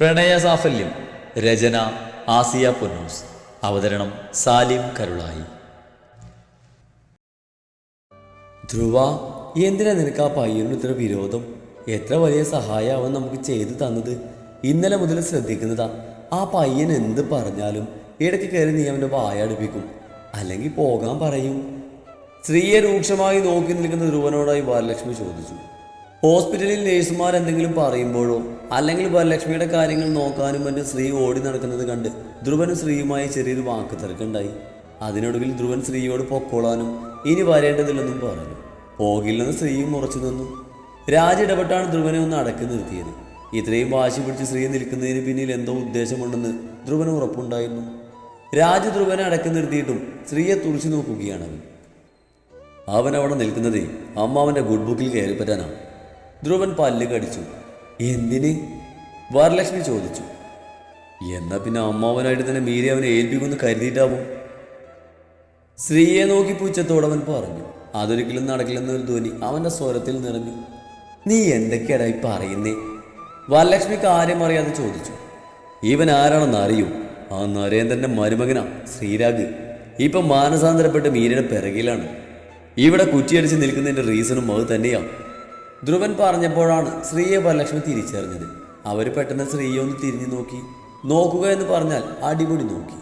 പ്രണയ സാഫല്യം രചന ആസിയ പൊന്നൂസ് അവതരണം സാലിം കരുളായി. ധ്രുവ എന്തിനാ നിനക്ക് ആ പയ്യനോട് ഇത്ര വിരോധം? എത്ര വലിയ സഹായം അവൻ നമുക്ക് ചെയ്തു തന്നത്? ഇന്നലെ മുതൽ ശ്രദ്ധിക്കുന്നതാ ആ പയ്യൻ എന്ത് പറഞ്ഞാലും ഇടയ്ക്ക് കയറി നീ അവന്റെ വായടുപ്പിക്കും അല്ലെങ്കിൽ പോകാൻ പറയും. സ്ത്രീയെ രൂക്ഷമായി നോക്കി നിൽക്കുന്ന ധ്രുവനോടായി വരലക്ഷ്മി ചോദിച്ചു. ഹോസ്പിറ്റലിൽ നേഴ്സുമാർ എന്തെങ്കിലും പറയുമ്പോഴോ അല്ലെങ്കിൽ വരലക്ഷ്മിയുടെ കാര്യങ്ങൾ നോക്കാനും മറ്റും സ്ത്രീ ഓടി നടക്കുന്നത് കണ്ട് ധ്രുവനും സ്ത്രീയുമായി ചെറിയൊരു വാക്ക് തിരക്കുണ്ടായി അതിനൊടുവിൽ ധ്രുവൻ ശ്രീയോട് പൊക്കോളാനും ഇനി വരേണ്ടതില്ലെന്നും പറഞ്ഞു. പോകില്ലെന്ന് ശ്രീയും ഉറച്ചു നിന്നു. രാജ ഇടപെട്ടാണ് ധ്രുവനെ ഒന്ന് അടക്കി നിർത്തിയത്. ഇത്രയും വാശി പിടിച്ച് സ്ത്രീ നിൽക്കുന്നതിന് പിന്നിൽ എന്തോ ഉദ്ദേശമുണ്ടെന്ന് ധ്രുവന് ഉറപ്പുണ്ടായിരുന്നു. രാജ ധ്രുവനെ അടക്കി നിർത്തിയിട്ടും സ്ത്രീയെ തുറച്ചു നോക്കുകയാണ് അവൻ. അവൻ അവിടെ നിൽക്കുന്നതേ അമ്മാവന്റെ ഗുഡ് ബുക്കിൽ കയറി പറ്റാനാണ് ധ്രുവൻ പല്ല് കടിച്ചു. എന്തിന്? വരലക്ഷ്മി ചോദിച്ചു. എന്നാ പിന്നെ അമ്മാവനായിട്ട് തന്നെ മീരെ അവനെ ഏൽപ്പിക്കുമെന്ന് കരുതിയിട്ടാവും? സ്ത്രീയെ നോക്കി പൂച്ചത്തോടവൻ പറഞ്ഞു. അതൊരിക്കലും നടക്കില്ലെന്നൊരു ധ്വനി അവന്റെ സ്വരത്തിൽ നിറഞ്ഞു. നീ എന്തൊക്കെയാടാ ഈ പറയുന്നേ? വരലക്ഷ്മി കാര്യം അറിയാതെ ചോദിച്ചു. ഇവൻ ആരാണെന്ന് അറിയൂ. ആ നരേന്ദ്രന്റെ മരുമകനാ ശ്രീരാഗ്. ഇപ്പൊ മാനസാന്തരപ്പെട്ട് മീരയുടെ പിറകിലാണ്. ഇവിടെ കുറ്റിയടിച്ച് നിൽക്കുന്നതിന്റെ റീസണും അത് തന്നെയാ. ധ്രുവൻ പറഞ്ഞപ്പോഴാണ് ശ്രീയെ വരലക്ഷ്മി തിരിച്ചറിഞ്ഞത്. അവർ പെട്ടെന്ന് ശ്രീയെ ഒന്ന് തിരിഞ്ഞു നോക്കി. നോക്കുക എന്ന് പറഞ്ഞാൽ അടിപൊളി നോക്കി.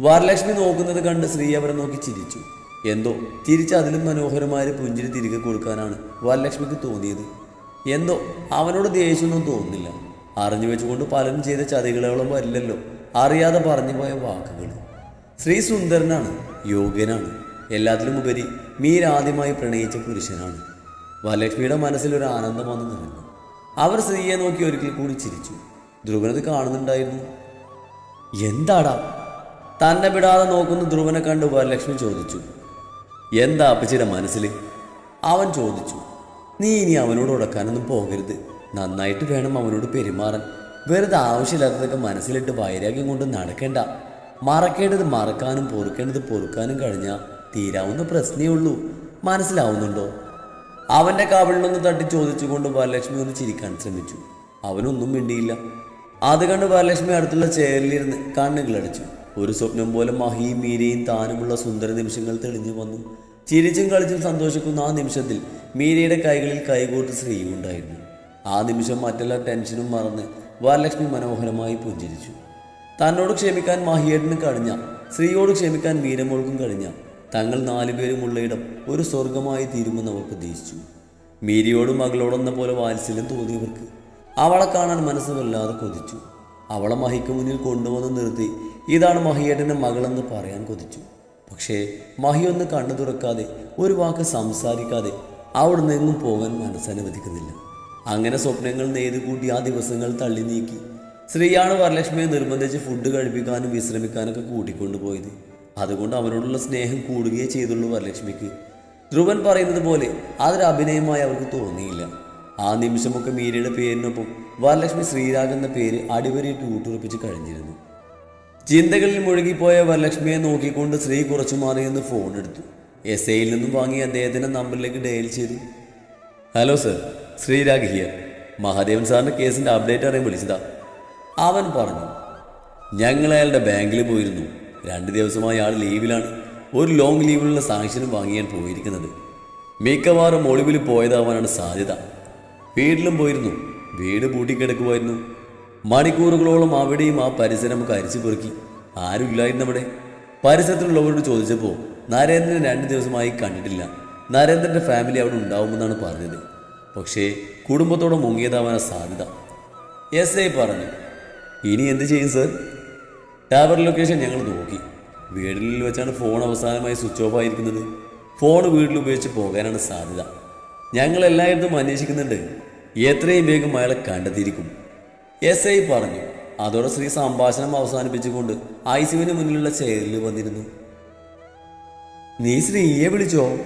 വരലക്ഷ്മി നോക്കുന്നത് കണ്ട് ശ്രീ അവരെ നോക്കി ചിരിച്ചു. എന്തോ തിരിച്ച് അതിലും മനോഹരമായ പുഞ്ചിരി തിരികെ കൊടുക്കാനാണ് വരലക്ഷ്മിക്ക് തോന്നിയത്. എന്തോ അവനോട് ദേഷ്യമൊന്നും തോന്നുന്നില്ല. അറിഞ്ഞു വെച്ചുകൊണ്ട് പലരും ചെയ്ത ചതികളോളം വരില്ലല്ലോ. അറിയാതെ പറഞ്ഞു പോയ വാക്കുകൾ ശ്രീ സുന്ദരനാണ് യോഗ്യനാണ്. എല്ലാത്തിലും ഉപരി മീരാദ്യമായി പ്രണയിച്ച പുരുഷനാണ്. വരലക്ഷ്മിയുടെ മനസ്സിൽ ഒരു ആനന്ദം വന്നു നിറഞ്ഞു. അവർ സ്ത്രീയെ നോക്കി ഒരിക്കൽ കൂടി ചിരിച്ചു. ധ്രുവനത് കാണുന്നുണ്ടായിരുന്നു. എന്താടാ? തന്നെ വിടാതെ നോക്കുന്ന ധ്രുവനെ കണ്ട് വരലക്ഷ്മി ചോദിച്ചു. എന്താ അപ്പച്ചിയുടെ മനസ്സിൽ അവൻ ചോദിച്ചു. നീ ഇനി അവനോട് ഉടക്കാനൊന്നും പോകരുത്. നന്നായിട്ട് വേണം അവനോട് പെരുമാറാൻ. വെറുതെ ആവശ്യമില്ലാത്തതൊക്കെ മനസ്സിലിട്ട് വൈരാഗ്യം കൊണ്ട് നടക്കേണ്ട. മറക്കേണ്ടത് മറക്കാനും പൊറുക്കേണ്ടത് പൊറുക്കാനും കഴിഞ്ഞാൽ തീരാവുന്ന പ്രശ്നമേ ഉള്ളൂ. മനസ്സിലാവുന്നുണ്ടോ? അവന്റെ കവിളിലൊന്ന് തട്ടി ചോദിച്ചുകൊണ്ട് വരലക്ഷ്മി ഒന്ന് ചിരിക്കാൻ ശ്രമിച്ചു. അവനൊന്നും മിണ്ടിയില്ല. അത് കണ്ട് വരലക്ഷ്മി അടുത്തുള്ള ചെയറിലിരുന്ന് കണ്ണുകളടച്ചു. ഒരു സ്വപ്നം പോലെ മഹിയും മീരയും താനുമുള്ള സുന്ദര നിമിഷങ്ങൾ തെളിഞ്ഞു വന്നു. ചിരിച്ചും കളിച്ചും സന്തോഷിക്കുന്ന ആ നിമിഷത്തിൽ മീരയുടെ കൈകളിൽ കൈകോട്ട് ശ്രീയും ഉണ്ടായിരുന്നു. ആ നിമിഷം മറ്റെല്ലാ ടെൻഷനും മറന്ന് വരലക്ഷ്മി മനോഹരമായി പുഞ്ചിരിച്ചു. തന്നോട് ക്ഷമിക്കാൻ മഹിയേട്ടന് കഴിഞ്ഞ സ്ത്രീയോട് ക്ഷമിക്കാൻ മീരമോൾക്കും കഴിഞ്ഞ തങ്ങൾ നാലുപേരുമുള്ള ഇടം ഒരു സ്വർഗമായി തീരുമെന്ന് അവർ പ്രതീക്ഷിച്ചു. മീരിയോടും മകളോടെന്ന പോലെ വാത്സല്യം തോന്നിയവർക്ക് അവളെ കാണാൻ മനസ്സ് വല്ലാതെ കൊതിച്ചു. അവളെ മഹിക്ക് മുന്നിൽ കൊണ്ടുവന്ന് നിർത്തി ഇതാണ് മഹിയേട്ടന്റെ മകളെന്ന് പറയാൻ കൊതിച്ചു. പക്ഷേ മഹിയൊന്ന് കണ്ണു തുറക്കാതെ ഒരു വാക്ക് സംസാരിക്കാതെ അവിടെ നിന്നും പോകാൻ മനസ്സനുവദിക്കുന്നില്ല അങ്ങനെ സ്വപ്നങ്ങൾ നേരുകൂട്ടി ആ ദിവസങ്ങൾ തള്ളി നീക്കി ശ്രീയാണ് വരലക്ഷ്മിയെ നിർബന്ധിച്ച് ഫുഡ് കഴിപ്പിക്കാനും വിശ്രമിക്കാനൊക്കെ കൂട്ടിക്കൊണ്ടുപോയത്. അതുകൊണ്ട് അവനോടുള്ള സ്നേഹം കൂടുകയേ ചെയ്തുള്ളൂ വരലക്ഷ്മിക്ക്. ധ്രുവൻ പറയുന്നത് പോലെ അതൊരു അഭിനയമായി അവർക്ക് തോന്നിയില്ല. ആ നിമിഷമൊക്കെ മീരയുടെ പേരിനൊപ്പം വരലക്ഷ്മി ശ്രീരാഗ് എന്ന പേര് അടിവരയിട്ട് ഊട്ടുറപ്പിച്ച് കഴിഞ്ഞിരുന്നു. ചിന്തകളിൽ മുഴുകിപ്പോയ വരലക്ഷ്മിയെ നോക്കിക്കൊണ്ട് ശ്രീ കുറച്ചു മാറി എന്ന് ഫോൺ എടുത്തു. എസ് ഐയിൽ നിന്നും വാങ്ങി അദ്ദേഹത്തിന്റെ നമ്പറിലേക്ക് ഡയൽ ചെയ്തു. Hello sir Sreerag here Mahadevan സാറിന്റെ കേസിന്റെ അപ്ഡേറ്റ് അറിയാൻ വിളിച്ചതാ. അവൻ പറഞ്ഞു ഞങ്ങൾ അയാളുടെ ബാങ്കിൽ പോയിരുന്നു. രണ്ട് ദിവസമായി ആൾ ലീവിലാണ്. ഒരു ലോങ് ലീവിലുള്ള സാങ്ഷനും വാങ്ങിയാൻ പോയിരിക്കുന്നത്. മിക്കവാറും ഒളിവിൽ പോയതാവാനാണ് സാധ്യത. വീട്ടിലും പോയിരുന്നു. വീട് പൂട്ടിക്കിടക്കുമായിരുന്നു. മണിക്കൂറുകളോളം അവിടെയും ആ പരിസരം കരിച്ചു പെറുക്കി. ആരുമില്ലായിരുന്നു അവിടെ. പരിസരത്തിലുള്ളവരോട് ചോദിച്ചപ്പോൾ നരേന്ദ്രനെ രണ്ട് ദിവസമായി കണ്ടിട്ടില്ല. നരേന്ദ്രന്റെ ഫാമിലി അവിടെ ഉണ്ടാവുമെന്നാണ് പറഞ്ഞത്. പക്ഷേ കുടുംബത്തോടെ മുങ്ങിയതാവാനാണ് സാധ്യത. എസ് ഐ പറഞ്ഞു. ഇനി എന്ത് ചെയ്യും സർ ടവർ ലൊക്കേഷൻ ഞങ്ങൾ നോക്കി. വീടിനുള്ളിൽ വെച്ചാണ് ഫോൺ അവസാനമായി സ്വിച്ച് ഓഫ് ആയിരിക്കുന്നത്. ഫോൺ വീട്ടിൽ ഉപയോഗിച്ച് പോകാനാണ് സാധ്യത. ഞങ്ങൾ എല്ലായിടത്തും അന്വേഷിക്കുന്നുണ്ട്. എത്രയും വേഗം അയാളെ കണ്ടെത്തിയിരിക്കും. എസ് ഐ പറഞ്ഞു. അതോടെ ശ്രീ സംഭാഷണം അവസാനിപ്പിച്ചുകൊണ്ട് ഐസിയുവിന് മുന്നിലുള്ള ചെയറിൽ വന്നിരുന്നു. നീ ശ്രീയെ വിളിച്ചോ?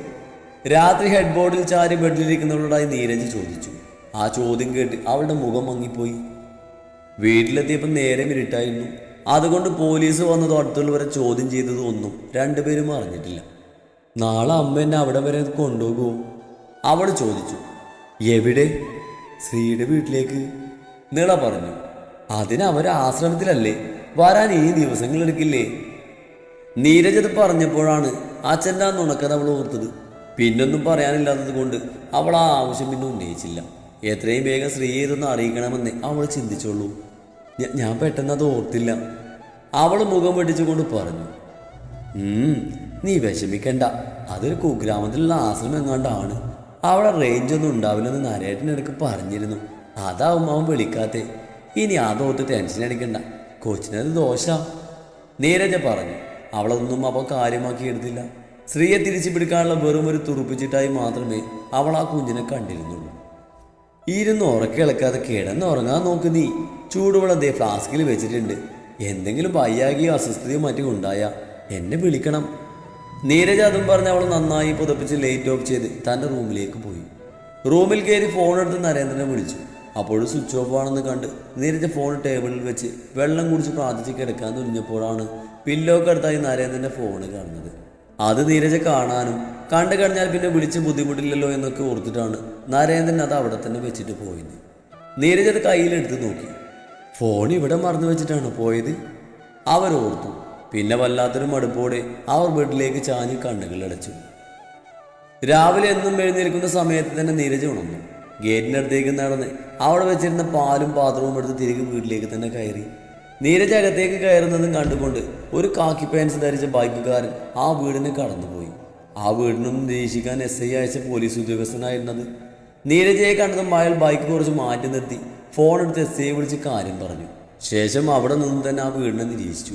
രാത്രി ഹെഡ്ബോർഡിൽ ചാരി ബെഡിലിരിക്കുന്നവളോടായി നീരജ് ചോദിച്ചു. ആ ചോദ്യം കേട്ട് അവളുടെ മുഖം മങ്ങിപ്പോയി. വീട്ടിലെത്തിയപ്പോൾ നേരെ ഇരുട്ടായിരുന്നു. അതുകൊണ്ട് പോലീസ് വന്നത് അടുത്തുള്ളവരെ ചോദ്യം ചെയ്തത് ഒന്നും രണ്ടുപേരും അറിഞ്ഞിട്ടില്ല. നാളെ അമ്മ എന്നെ അവിടെ വരെ കൊണ്ടുപോകുമോ അവൾ ചോദിച്ചു എവിടെ? ശ്രീയുടെ വീട്ടിലേക്ക്. നീള പറഞ്ഞു അതിന് അവർ ആശ്രമത്തിലല്ലേ? വരാൻ ഈ ദിവസങ്ങൾ എടുക്കില്ലേ? നീരജ് അത് പറഞ്ഞപ്പോഴാണ് അച്ഛന്റെ ആ നുണക്കഥ അവൾ ഓർത്തത്. പിന്നൊന്നും പറയാനില്ലാത്തത് കൊണ്ട് അവൾ ആ ആവശ്യം പിന്നെ ഉന്നയിച്ചില്ല. എത്രയും വേഗം ശ്രീയെ ഇതൊന്ന് അറിയിക്കണമെന്ന് അവൾ ചിന്തിച്ചോളൂ ഞ- ഞാൻ പെട്ടെന്ന് അത് ഓർത്തില്ല. അവൾ മുഖം വെടിച്ചുകൊണ്ട് പറഞ്ഞു നീ വിഷമിക്കണ്ട. അതൊരു കുഗ്രാമത്തിലുള്ള ആശ്രമം എങ്ങാണ്ടാണ് അവിടെ റേഞ്ച് ഒന്നും ഉണ്ടാവില്ലെന്ന് നരേട്ടനിടക്ക് പറഞ്ഞിരുന്നു. അതാവും അവൻ വിളിക്കാത്തേ. ഇനി അതോർത്ത് ടെൻഷൻ അടിക്കണ്ട. കൊച്ചിനത് ദോശ നീരജ പറഞ്ഞു അവളതൊന്നും അപ്പോൾ കാര്യമാക്കി എടുത്തില്ല. സ്ത്രീയെ തിരിച്ചു പിടിക്കാനുള്ള വെറും ഒരു തുറുപ്പിച്ചിട്ടായി മാത്രമേ അവൾ ആ കുഞ്ഞിനെ കണ്ടിരുന്നുള്ളൂ. ഇരുന്ന് ഉറക്കിളക്കാതെ കിടന്നുറങ്ങാൻ നോക്ക് നീ. ചൂടുവെള്ളം ദേ ഫ്ലാസ്കിൽ വെച്ചിട്ടുണ്ട്. എന്തെങ്കിലും വയ്യാകിയോ അസ്വസ്ഥതയോ മറ്റും ഉണ്ടായ എന്നെ വിളിക്കണം. നീരജ് അതും പറഞ്ഞ് അവൾ നന്നായി പുതപ്പിച്ച് ലേറ്റ് ഓഫ് ചെയ്ത് തന്റെ റൂമിലേക്ക് പോയി. റൂമിൽ കയറി ഫോൺ എടുത്ത് നരേന്ദ്രനെ വിളിച്ചു. അപ്പോഴും സ്വിച്ച് ഓഫ് ആണെന്ന് കണ്ട് നീരജ് ഫോൺ ടേബിളിൽ വെച്ച് വെള്ളം കുടിച്ച് പ്രാർത്ഥിച്ച് കിടക്കാൻ തുനിഞ്ഞപ്പോഴാണ് പില്ലോക്കടുത്തായി നരേന്ദ്രന്റെ ഫോൺ കാണുന്നത്. അത് നീരജ കാണാനും കണ്ടു കഴിഞ്ഞാൽ പിന്നെ വിളിച്ച് ബുദ്ധിമുട്ടില്ലല്ലോ എന്നൊക്കെ ഓർത്തിട്ടാണ് നരേന്ദ്രൻ അത് അവിടെ തന്നെ വെച്ചിട്ട് പോയത്. നീരജ അത് കയ്യിലെടുത്ത് നോക്കി. ഫോൺ ഇവിടെ മറന്നു വെച്ചിട്ടാണ് പോയത്. അവരോർത്തു പിന്നെ വല്ലാത്തൊരു മടുപ്പോടെ അവർ ബെഡിലേക്ക് ചാഞ്ഞ് കണ്ണുകൾ അടച്ചു. രാവിലെ എന്നും എഴുന്നേൽക്കുന്ന സമയത്ത് തന്നെ നീരജ് ഉണർന്നു. ഗേറ്റിന്റെ അടുത്തേക്ക് നടന്ന് അവിടെ വെച്ചിരുന്ന പാലും പാത്രവും എടുത്ത് തിരികെ വീട്ടിലേക്ക് തന്നെ കയറി. നീരജ് അകത്തേക്ക് കയറുന്നതും കണ്ടുകൊണ്ട് ഒരു കാക്കി പാൻസ് ധരിച്ച ബൈക്കുകാരൻ ആ വീടിന് കടന്നുപോയി. ആ വീടിനും നിരീക്ഷിക്കാൻ എസ് ഐ അയച്ച പോലീസ് ഉദ്യോഗസ്ഥനായിരുന്നത്. നീരജയെ കണ്ടതും അയാൾ ബൈക്ക് കുറച്ച് മാറ്റി നിർത്തി ഫോൺ എടുത്ത് എസ് ഐയെ വിളിച്ച് കാര്യം പറഞ്ഞു. ശേഷം അവിടെ നിന്ന് തന്നെ ആ വീടിനെ നിരീക്ഷിച്ചു.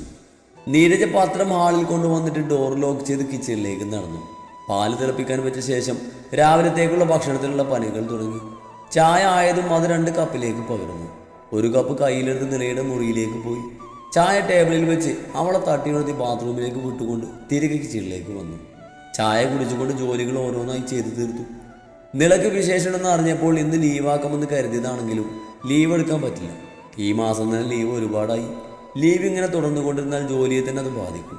നീരജ പത്രം ഹാളിൽ കൊണ്ടുവന്നിട്ട് ഡോർ ലോക്ക് ചെയ്ത് കിച്ചണിലേക്ക് നടന്നു. പാൽ തിളപ്പിക്കാൻ വെച്ച ശേഷം രാവിലത്തേക്കുള്ള ഭക്ഷണത്തിനുള്ള പണികൾ തുടങ്ങി. ചായ ആയതും അത് രണ്ട് കപ്പിലേക്ക് പകർന്നു. ഒരു കപ്പ് കയ്യിലെടുത്ത് നിലയുടെ മുറിയിലേക്ക് പോയി. ചായ ടേബിളിൽ വെച്ച് അവളെ തട്ടി ഉണർത്തി ബാത്റൂമിലേക്ക് വിട്ടുകൊണ്ട് തിരികെ കിച്ചണിലേക്ക് വന്നു. ചായ കുടിച്ചുകൊണ്ട് ജോലികൾ ഓരോന്നായി ചെയ്തു തീർത്തു. നിലയ്ക്ക് വിശേഷണമെന്ന് അറിഞ്ഞപ്പോൾ ഇന്ന് ലീവാക്കുമെന്ന് കരുതിയതാണെങ്കിലും ലീവ് എടുക്കാൻ പറ്റില്ല. ഈ മാസം തന്നെ ലീവ് ഒരുപാടായി. ലീവ് ഇങ്ങനെ തുടർന്നുകൊണ്ടിരുന്നാൽ ജോലിയെ തന്നെ അത് ബാധിക്കും.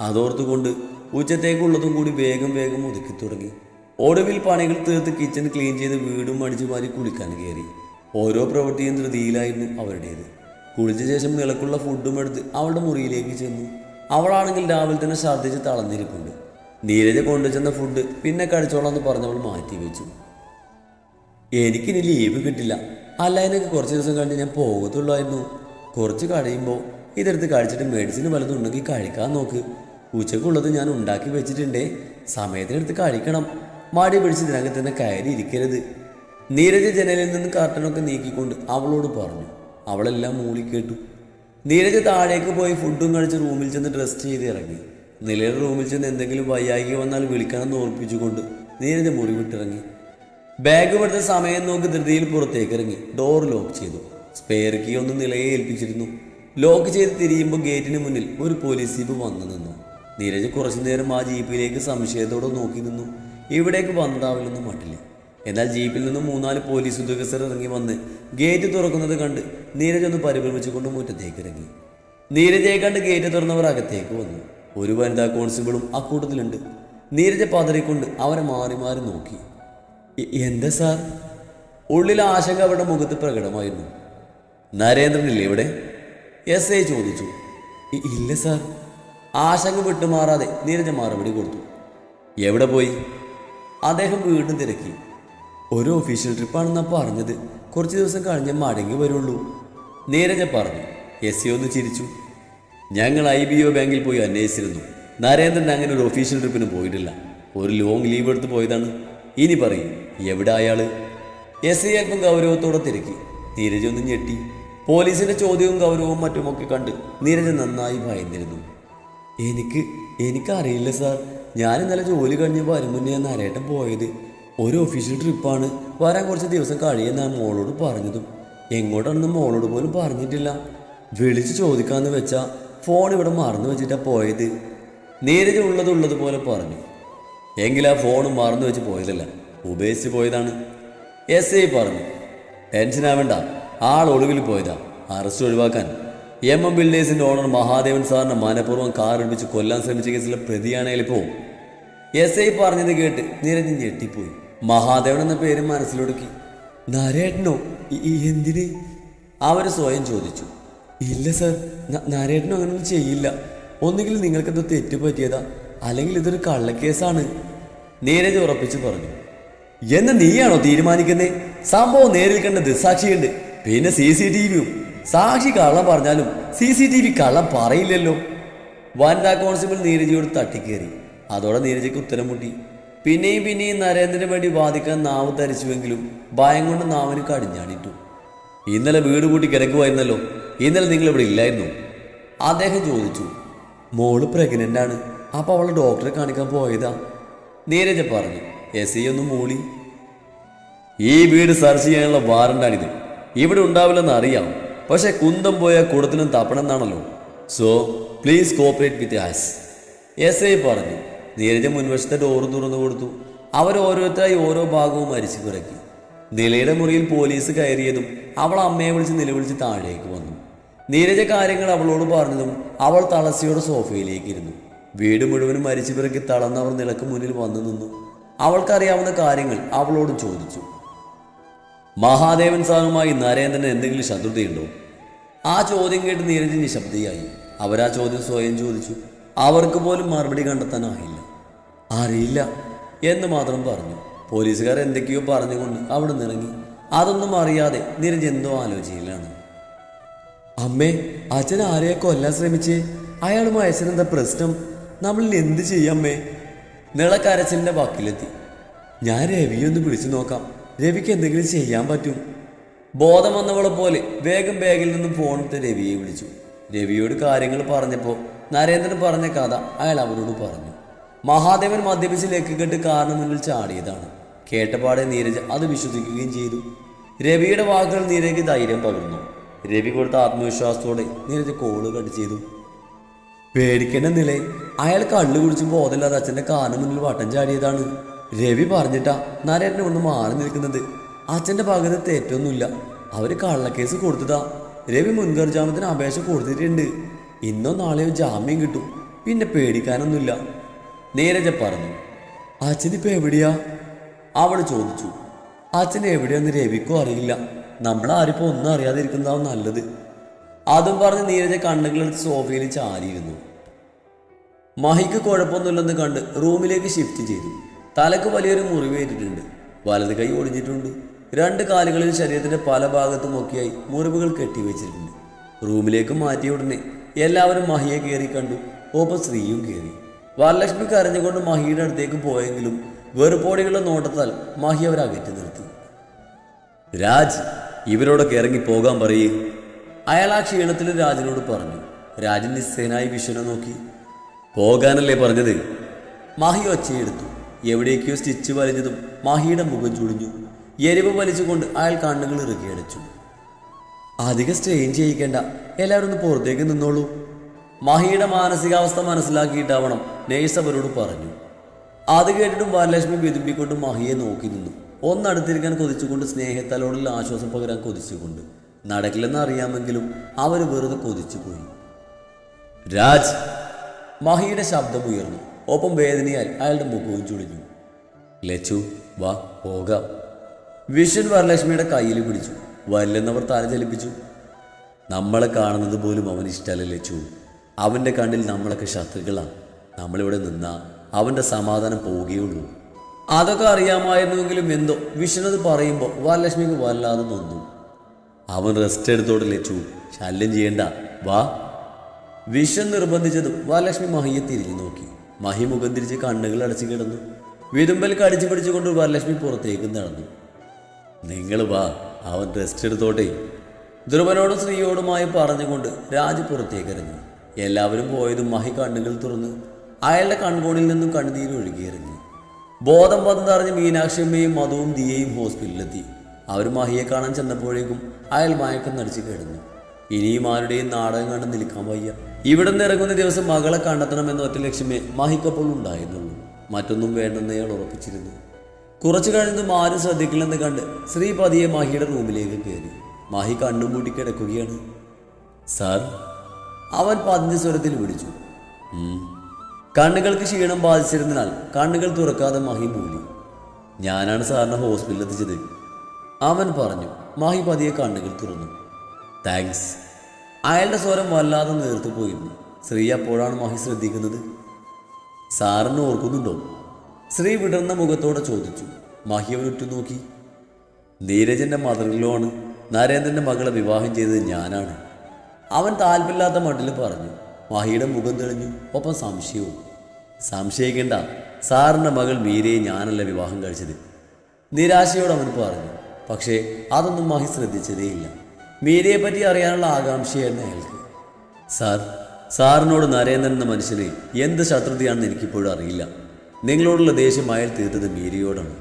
അതോർത്തുകൊണ്ട് ഉച്ചത്തേക്കുള്ളതും കൂടി വേഗം വേഗം ഒതുക്കി തുടങ്ങി. ഒടുവിൽ പണികൾ തീർത്ത് കിച്ചൺ ക്ലീൻ ചെയ്ത് വീടും അടിച്ചു മാറി കുളിക്കാൻ കയറി. ഓരോ പ്രവൃത്തിയും ധൃതിയിലായിരുന്നു അവരുടേത്. കുളിച്ച ശേഷം നിലക്കുള്ള ഫുഡും എടുത്ത് അവളുടെ മുറിയിലേക്ക് ചെന്നു. അവളാണെങ്കിൽ രാവിലെ തന്നെ ഛർദ്ദിച്ച് തളർന്നിരിപ്പുണ്ട്. നീരജ കൊണ്ടുചെന്ന ഫുഡ് പിന്നെ കഴിച്ചോളാം എന്ന് പറഞ്ഞവൾ മാറ്റി വെച്ചു. എനിക്കിനി ലീവ് കിട്ടില്ല. അല്ല കുറച്ച് ദിവസം കഴിഞ്ഞ് ഞാൻ പോകത്തുള്ളായിരുന്നു. കുറച്ച് കഴിയുമ്പോൾ ഇതെടുത്ത് കഴിച്ചിട്ട് മെഡിസിൻ വല്ലതും ഉണ്ടെങ്കിൽ കഴിക്കാൻ നോക്ക്. ഉച്ചക്കുള്ളത് ഞാൻ ഉണ്ടാക്കി വെച്ചിട്ടുണ്ടേ. സമയത്തിനെടുത്ത് കഴിക്കണം. മടി പിടിച്ച് ഇതിനകത്ത് തന്നെ കയറി ഇരിക്കരുത് നീരജ് ജനലിൽ നിന്ന് കർട്ടനൊക്കെ നീക്കിക്കൊണ്ട് അവളോട് പറഞ്ഞു. അവളെല്ലാം മൂളി കേട്ടു നീരജ് താഴേക്ക് പോയി ഫുഡും കഴിച്ച് റൂമിൽ ചെന്ന് ഡ്രസ് ചെയ്ത് ഇറങ്ങി. നിലയുടെ റൂമിൽ ചെന്ന് എന്തെങ്കിലും വയ്യാകി വന്നാൽ വിളിക്കണമെന്ന് ഓർപ്പിച്ചുകൊണ്ട് നീരജ് മുറി വിട്ടിറങ്ങി. ബാഗ് പെടുത്ത സമയം നോക്കി ധൃതിയിൽ പുറത്തേക്ക് ഇറങ്ങി ഡോർ ലോക്ക് ചെയ്തു. സ്പെയർ കീ ഒന്ന് നിലയെ ഏൽപ്പിച്ചിരുന്നു. ലോക്ക് ചെയ്ത് തിരിയുമ്പോൾ ഗേറ്റിന് മുന്നിൽ ഒരു പോലീസ് ജീപ്പ് വന്നു നിന്നു. നീരജ് കുറച്ചു നേരം ആ ജീപ്പിലേക്ക് സംശയത്തോടെ നോക്കി നിന്നു. ഇവിടേക്ക് വന്നതാവില്ലെന്ന് മട്ടില്ല എന്നാൽ ജീപ്പിൽ നിന്നും മൂന്നാൽ പോലീസ് ഉദ്യോഗസ്ഥർ ഇറങ്ങി വന്ന് ഗേറ്റ് തുറക്കുന്നത് കണ്ട് നീരജ് ഒന്ന് പരിഭ്രമിച്ചുകൊണ്ട് മുറ്റത്തേക്ക് ഇറങ്ങി. നീരജയെ കണ്ട് ഗേറ്റ് തുറന്നവർ അകത്തേക്ക് വന്നു. ഒരു വനിതാ കോൺസ്റ്റബിളും അക്കൂട്ടത്തിലുണ്ട്. നീരജ പതറിക്കൊണ്ട് അവരെ മാറി മാറി നോക്കി. എന്താ സാർ? ഉള്ളിൽ ആശങ്ക അവരുടെ മുഖത്ത് പ്രകടമായിരുന്നു. നരേന്ദ്രനില്ലേ ഇവിടെ? എസ് ഐ ചോദിച്ചു. ഇല്ല സാർ. ആശങ്ക വിട്ടുമാറാതെ നീരജ മറുപടി കൊടുത്തു. എവിടെ പോയി? അദ്ദേഹം വീണ്ടും തിരക്കി. ഒരു ഒഫീഷ്യൽ ട്രിപ്പാണെന്നാ പറഞ്ഞത്. കുറച്ച് ദിവസം കഴിഞ്ഞ് മടങ്ങി വരുള്ളൂ. നീരജ പറഞ്ഞു എസ് ഒന്ന് ചിരിച്ചു. ഞങ്ങൾ ഐ ബി ഒ ബാങ്കിൽ പോയി അന്വേഷിച്ചിരുന്നു. നരേന്ദ്രൻ അങ്ങനെ ഒരു ഒഫീഷ്യൽ ട്രിപ്പിന് പോയിട്ടില്ല. ഒരു ലോങ് ലീവ് എടുത്ത് പോയതാണ്. ഇനി പറയും എവിടെ അയാൾ? എസ് ഐ അല്പം ഗൗരവത്തോടെ തിരക്കി. നീരജ് ഒന്ന് ഞെട്ടി. പോലീസിന്റെ ചോദ്യവും ഗൗരവവും മറ്റുമൊക്കെ കണ്ട് നീരജ് നന്നായി ഭയന്നിരുന്നു. എനിക്ക് എനിക്കറിയില്ല സാർ. ഞാൻ ഇന്നലെ ജോലി കഴിഞ്ഞപ്പോൾ വരും മുന്നേ ഞാൻ നരേട്ടൻ പോയത്. ഒരു ഒഫീഷ്യൽ ട്രിപ്പാണ് വരാൻ കുറച്ച് ദിവസം കഴിയുമെന്നാണ് മോളോട് പറഞ്ഞതും. എങ്ങോട്ടാണെന്ന് മോളോട് പോലും പറഞ്ഞിട്ടില്ല. വിളിച്ച് ചോദിക്കാമെന്ന് വെച്ചാൽ ഫോൺ ഇവിടെ മറന്നു വെച്ചിട്ടാ പോയത്. നീരജ് ഉള്ളത് ഉള്ളതുപോലെ പറഞ്ഞു. എങ്കിൽ ആ ഫോൺ മറന്നു വെച്ച് പോയതല്ല ഉപേക്ഷിച്ച് പോയതാണ്. എസ് ഐ പറഞ്ഞു ടെൻഷൻ ആവേണ്ട ആൾ ഒളിവിൽ പോയതാ അറസ്റ്റ് ഒഴിവാക്കാൻ. എം എം ബിൽഡേഴ്സിന്റെ ഓണർ മഹാദേവൻ സാറിനെ മനഃപൂർവം കാർ ഇടിപ്പിച്ച് കൊല്ലാൻ ശ്രമിച്ച കേസിലെ പ്രതിയാണെങ്കിൽ പോവും എസ് ഐ പറഞ്ഞത് കേട്ട് നിരഞ്ജൻ ഞെട്ടിപ്പോയി. മഹാദേവൻ എന്ന പേര് മനസ്സിലൊടുക്കി. നരേട്ടനോ എന്തിന്? അവർ സ്വയം ചോദിച്ചു. ഇല്ല സർ നരേട്ടനും അങ്ങനൊന്നും ചെയ്യില്ല. ഒന്നുകിൽ നിങ്ങൾക്കെന്തോ തെറ്റ് പറ്റിയതാ അല്ലെങ്കിൽ ഇതൊരു കള്ളക്കേസാണ്. നീരജ് ഉറപ്പിച്ചു പറഞ്ഞു. എന്ന് നീയാണോ തീരുമാനിക്കുന്നേ? സംഭവം നേരിൽ കണ്ട ദൃസാക്ഷിയുണ്ട്. പിന്നെ സി സി ടി വിയും. സാക്ഷി കള്ളം പറഞ്ഞാലും സി സി ടി വി കള്ളം പറയില്ലല്ലോ. വനിതാ കോൺസ്റ്റബിൾ നീരജിയോട് തട്ടിക്കേറി. അതോടെ നീരജയ്ക്ക് ഉത്തരം മുട്ടി. പിന്നെയും പിന്നെയും നരേന്ദ്രന് വേണ്ടി വാദിക്കാൻ നാവ് ധരിച്ചുവെങ്കിലും ഭയം കൊണ്ട് നാവിന് കടിഞ്ഞാണിട്ടു. ഇന്നലെ വീട് കൂട്ടി കിടക്കുമായിരുന്നല്ലോ ഇന്നലെ നിങ്ങൾ ഇവിടെ ഇല്ലായിരുന്നു. അദ്ദേഹം ചോദിച്ചു മോൾ പ്രഗ്നന്റ് ആണ് അപ്പോൾ അവളെ ഡോക്ടറെ കാണിക്കാൻ പോയതാ? നീരജ പറഞ്ഞു എസ് ഐ ഒന്ന് മൂളി. ഈ വീട് സെർച്ച് ചെയ്യാനുള്ള വാറണ്ടാണിത് ഇവിടെ ഉണ്ടാവില്ലെന്ന് അറിയാം. പക്ഷെ കുന്തം പോയ കുടത്തിനും തപ്പണം എന്നാണല്ലോ. So please cooperate with us S I പറഞ്ഞു നീരജ മുൻവശത്തെ ഡോറ് തുറന്നു കൊടുത്തു. അവർ ഓരോരുത്തരായി ഓരോ ഭാഗവും അരിച്ചു തുറക്കി നിലയുടെ മുറിയിൽ പോലീസ് കയറിയതും അവൾ അമ്മയെ വിളിച്ച് നിലവിളിച്ച് താഴേക്ക് വന്നു. നീരജ കാര്യങ്ങൾ അവളോട് പറഞ്ഞതും അവൾ തളസിയോടെ സോഫയിലേക്ക് ഇരുന്നു. വീട് മുഴുവനും മരിച്ചു പിറക്കി തളർന്നവർ നിലയ്ക്ക് മുന്നിൽ വന്നു നിന്നു. അവൾക്കറിയാവുന്ന കാര്യങ്ങൾ അവളോട് ചോദിച്ചു. മഹാദേവൻ സാറുമായി നരേന്ദ്രന് എന്തെങ്കിലും ശത്രുതയുണ്ടോ? ആ ചോദ്യം കേട്ട് നീരജ് നിശബ്ദയായി. അവരാ ചോദ്യം സ്വയം ചോദിച്ചു. അവർക്ക് പോലും മറുപടി കണ്ടെത്താനായില്ല. അറിയില്ല എന്ന് മാത്രം പറഞ്ഞു. പോലീസുകാർ എന്തൊക്കെയോ പറഞ്ഞുകൊണ്ട് അവിടെ നിറങ്ങി അതൊന്നും അറിയാതെ നിരഞ്ജ് എന്തോ ആലോചനയിലാണ് അമ്മേ അച്ഛൻ ആരെയെ കൊല്ലാൻ ശ്രമിച്ചേ? അയാളുമായി അച്ഛനെന്താ പ്രശ്നം? നമ്മളിൽ എന്ത് ചെയ്യാമ്മേ നിളക്കരച്ചലിന്റെ വാക്കിലെത്തി. ഞാൻ രവിയെ ഒന്ന് വിളിച്ചു നോക്കാം. രവിക്ക് എന്തെങ്കിലും ചെയ്യാൻ പറ്റും. ബോധം വന്നവളെ പോലെ വേഗം ബാഗിൽ നിന്നും ഫോണിട്ട് രവിയെ വിളിച്ചു. രവിയോട് കാര്യങ്ങൾ പറഞ്ഞപ്പോൾ നരേന്ദ്രൻ പറഞ്ഞ കഥ അയാൾ അവരോട് പറഞ്ഞു. മഹാദേവൻ മദ്യപിച്ച് ലക്കുകെട്ട് കാറിന് മുന്നിൽ ചാടിയതാണ്. കേട്ടപാടെ നീരജ് അത് വിശ്വസിക്കുകയും ചെയ്തു. രവിയുടെ വാക്കുകൾ നീരജ് ധൈര്യം പകർന്നു. രവി കൊടുത്ത ആത്മവിശ്വാസത്തോടെ നീരജ് കോൾ കട്ട് ചെയ്തു. പേടിക്കേണ്ട നില അയാൾ കള്ളു കുടിച്ച് ബോധമില്ലാതെ അച്ഛന്റെ കാറിന് മുന്നിൽ വട്ടം ചാടിയതാണ്. രവി പറഞ്ഞിട്ടാ നരേട്ടനെ ഒന്ന് മാറി നിൽക്കുന്നത്. അച്ഛന്റെ ഭാഗത്ത് തെറ്റൊന്നുമില്ല. അവർ കള്ളക്കേസ് കൊടുത്തതാ. രവി മുൻകർ ജാമ്യത്തിന് അപേക്ഷ കൊടുത്തിട്ടുണ്ട്. ഇന്നോ നാളെയോ ജാമ്യം കിട്ടും. പിന്നെ പേടിക്കാനൊന്നുമില്ല. നീരജ പറഞ്ഞു അച്ഛനിപ്പോ എവിടെയാ? അവൾ ചോദിച്ചു അച്ഛൻ എവിടെയാന്ന് രവിക്കും അറിയില്ല. നമ്മൾ ആരിപ്പോ ഒന്നും അറിയാതിരിക്കുന്നതാവും നല്ലത്. അതും പറഞ്ഞ് നീരജ കണ്ണുകളെടുത്ത് സോഫയിൽ ചാരിയിരുന്നു. മഹിക്ക് കുഴപ്പമൊന്നുമില്ലെന്ന് കണ്ട് റൂമിലേക്ക് ഷിഫ്റ്റ് ചെയ്തു. തലക്ക് വലിയൊരു മുറിവേറ്റിട്ടുണ്ട് വലത് കൈ ഒടിഞ്ഞിട്ടുണ്ട്. രണ്ട് കാലുകളിൽ ശരീരത്തിന്റെ പല ഭാഗത്തുമൊക്കെയായി മുറിവുകൾ കെട്ടിവെച്ചിട്ടുണ്ട്. റൂമിലേക്ക് മാറ്റിയ ഉടനെ എല്ലാവരും മഹിയെ കയറി കണ്ടു. ഒപ്പം സ്ത്രീയും കയറി. വരലക്ഷ്മി കരഞ്ഞുകൊണ്ട് മഹിയുടെ അടുത്തേക്ക് പോയെങ്കിലും വെറുപ്പോടികളുടെ നോട്ടത്താൽ മഹി അവരെ അകറ്റി നിർത്തി. രാജ് ഇവരോടൊക്കെ ഇറങ്ങി പോകാൻ പറയേ. അയാൾ ആ ക്ഷീണത്തിൽ രാജിനോട് പറഞ്ഞു. രാജൻ നിസ്സേനായി വിഷനെ നോക്കി. പോകാനല്ലേ പറഞ്ഞത്? മാഹി ഒച്ചയെടുത്തു എവിടേക്കോ സ്റ്റിച്ച് വലിഞ്ഞതും മാഹിയുടെ മുഖം ചുളിഞ്ഞു. എരിവ് വലിച്ചുകൊണ്ട് അയാൾ കണ്ണുകൾ ഇറുകിയടച്ചു അധികം സ്ട്രെയിൻ ചെയ്യിക്കേണ്ട. എല്ലാവരും ഒന്ന് പുറത്തേക്ക് നിന്നോളൂ. മാഹിയുടെ മാനസികാവസ്ഥ മനസ്സിലാക്കിയിട്ടാവണം നേഴ്സ് അവരോട് പറഞ്ഞു. അത് കേട്ടിട്ടും വരലക്ഷ്മി വിതുമ്പിക്കൊണ്ട് മഹിയെ നോക്കി നിന്നു. ഒന്നടുത്തിരിക്കാൻ കൊതിച്ചുകൊണ്ട് സ്നേഹത്താലോടുള്ള ആശ്വാസം പകരാൻ കൊതിച്ചുകൊണ്ട്. നടക്കില്ലെന്ന് അറിയാമെങ്കിലും അവർ വെറുതെ കൊതിച്ചു പോയി രാജ്! മഹിയുടെ ശബ്ദം ഉയർന്നു. ഒപ്പം വേദനയാൽ അയാളുടെ മുഖവും ചുളിഞ്ഞു. ലച്ചു വാ പോകാം. വിഷൻ വരലക്ഷ്മിയുടെ കയ്യിൽ പിടിച്ചു. വരില്ലെന്നവർ തല ചലിപ്പിച്ചു. നമ്മളെ കാണുന്നത് പോലും അവൻ ഇഷ്ടമല്ല ലച്ചു. അവന്റെ കണ്ണിൽ നമ്മളൊക്കെ ശത്രുക്കളാണ്. നമ്മളിവിടെ നിന്നാ അവന്റെ സമാധാനം പോവുകയുള്ളൂ. അതൊക്കെ അറിയാമായിരുന്നുവെങ്കിലും എന്തോ വിഷ്ണു പറയുമ്പോൾ വരലക്ഷ്മിക്ക് വല്ലാതെ നൊന്നു അവൻ റെസ്റ്റ് എടുത്തോടെ ലച്ചു ശല്യം ചെയ്യണ്ട വാ. വിഷം നിർബന്ധിച്ചതും വരലക്ഷ്മി മഹിയെ തിരിഞ്ഞു നോക്കി. മഹി മുഖം തിരിച്ച് കണ്ണുകൾ അടച്ചു കിടന്നു. വിതുമ്പൽ കടിച്ചു പിടിച്ചുകൊണ്ട് വരലക്ഷ്മി പുറത്തേക്ക് നടന്നു. നിങ്ങൾ വാ അവൻ റെസ്റ്റ് എടുത്തോട്ടെ ധ്രുവനോടും സ്ത്രീയോടുമായി പറഞ്ഞുകൊണ്ട് രാജ് പുറത്തേക്ക് ഇറങ്ങി. എല്ലാവരും പോയതും മഹി കണ്ണുകൾ തുറന്ന് അയാളുടെ കൺകോണിൽ നിന്നും കണ്ണുനീര് ഒഴുകിയിറങ്ങി ബോധം പന്തറിഞ്ഞ് മീനാക്ഷിയമ്മയും മധുവും ദിയയും ഹോസ്പിറ്റലിലെത്തി. അവർ മഹിയെ കാണാൻ ചെന്നപ്പോഴേക്കും അയാൾ മയക്കം നടിച്ച് കിടന്നു. ഇനിയും ആരുടെയും നാടകം കണ്ട് നിൽക്കാൻ വയ്യ. ഇവിടെ നിന്ന് ഇറങ്ങുന്ന ദിവസം മകളെ കണ്ടെത്തണമെന്ന ഒറ്റ ലക്ഷ്യമേ മഹിക്കപ്പോൾ ഉണ്ടായിരുന്നുള്ളൂ. മറ്റൊന്നും വേണ്ടെന്ന് അയാൾ ഉറപ്പിച്ചിരുന്നു. കുറച്ചു കഴിഞ്ഞതും ആരും ശ്രദ്ധിക്കില്ലെന്ന് കണ്ട് ശ്രീപതിയെ മഹിയുടെ റൂമിലേക്ക് കയറി. മഹി കണ്ണും മൂടി കിടക്കുകയാണ്. സാർ അവൻ പതിഞ്ഞ സ്വരത്തിൽ വിളിച്ചു. കണ്ണുകൾക്ക് ക്ഷീണം ബാധിച്ചിരുന്നതിനാൽ കണ്ണുകൾ തുറക്കാതെ മഹി മൂടി. ഞാനാണ് സാറിനെ ഹോസ്പിറ്റലിൽ എത്തിച്ചത്. അവൻ പറഞ്ഞു മാഹി പതിയെ കണ്ണുകൾ തുറന്നു. താങ്ക്സ് അയാളുടെ സ്വരം വല്ലാതെ നേർത്തു പോയിരുന്നു. ശ്രീ അപ്പോഴാണ് മഹി ശ്രദ്ധിക്കുന്നത്? സാറിന് ഓർക്കുന്നുണ്ടോ? ശ്രീ വിടർന്ന മുഖത്തോടെ ചോദിച്ചു. മഹി അവൻ ഉറ്റുനോക്കി. നീരജന്റെ മദറിലോ ആണ്. നരേന്ദ്രന്റെ മകളെ വിവാഹം ചെയ്തത് ഞാനാണ്. അവൻ താല്പര്യമില്ലാത്ത മട്ടിൽ പറഞ്ഞു. മഹിയുടെ മുഖം തെളിഞ്ഞു. ഒപ്പം സംശയവും. സംശയിക്കേണ്ട. സാറിന്റെ മകൾ മീരയെ ഞാനല്ല വിവാഹം കഴിച്ചത്. നിരാശയോട് അവൻ പറഞ്ഞു. പക്ഷേ അതൊന്നും മഹി ശ്രദ്ധിച്ചതേയില്ല. മീരയെ പറ്റി അറിയാനുള്ള ആകാംക്ഷയായിരുന്നു അയാൾക്ക്. സാർ സാറിനോട് നരേന്ദ്രൻ എന്ന മനുഷ്യന് എന്ത് ശത്രുതയാണെന്ന് എനിക്കിപ്പോഴും അറിയില്ല. നിങ്ങളോടുള്ള ദേഷ്യം അയാൾ തീർത്തത് മീരയോടാണ്.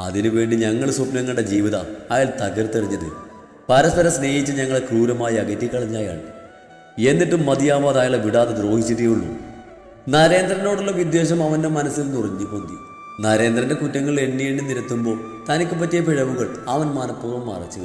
അതിനുവേണ്ടി ഞങ്ങൾ സ്വപ്നം കണ്ട ജീവിതം അയാൾ തകർത്തെറിഞ്ഞത് പരസ്പരം സ്നേഹിച്ച് ഞങ്ങളെ ക്രൂരമായി അകറ്റിക്കളഞ്ഞ അയാൾ എന്നിട്ടും മതിയാവാതെ അയാളെ വിടാതെ ദ്രോഹിച്ചിട്ടേ ഉള്ളൂ. നരേന്ദ്രനോടുള്ള വിദ്വേഷം അവന്റെ മനസ്സിൽ നുറിഞ്ഞു പൊന്തി. നരേന്ദ്രന്റെ കുറ്റങ്ങൾ എണ്ണി എണ്ണി നിരത്തുമ്പോൾ തനിക്ക് പറ്റിയ പിഴവുകൾ അവൻ മനഃപൂർവം മറച്ചു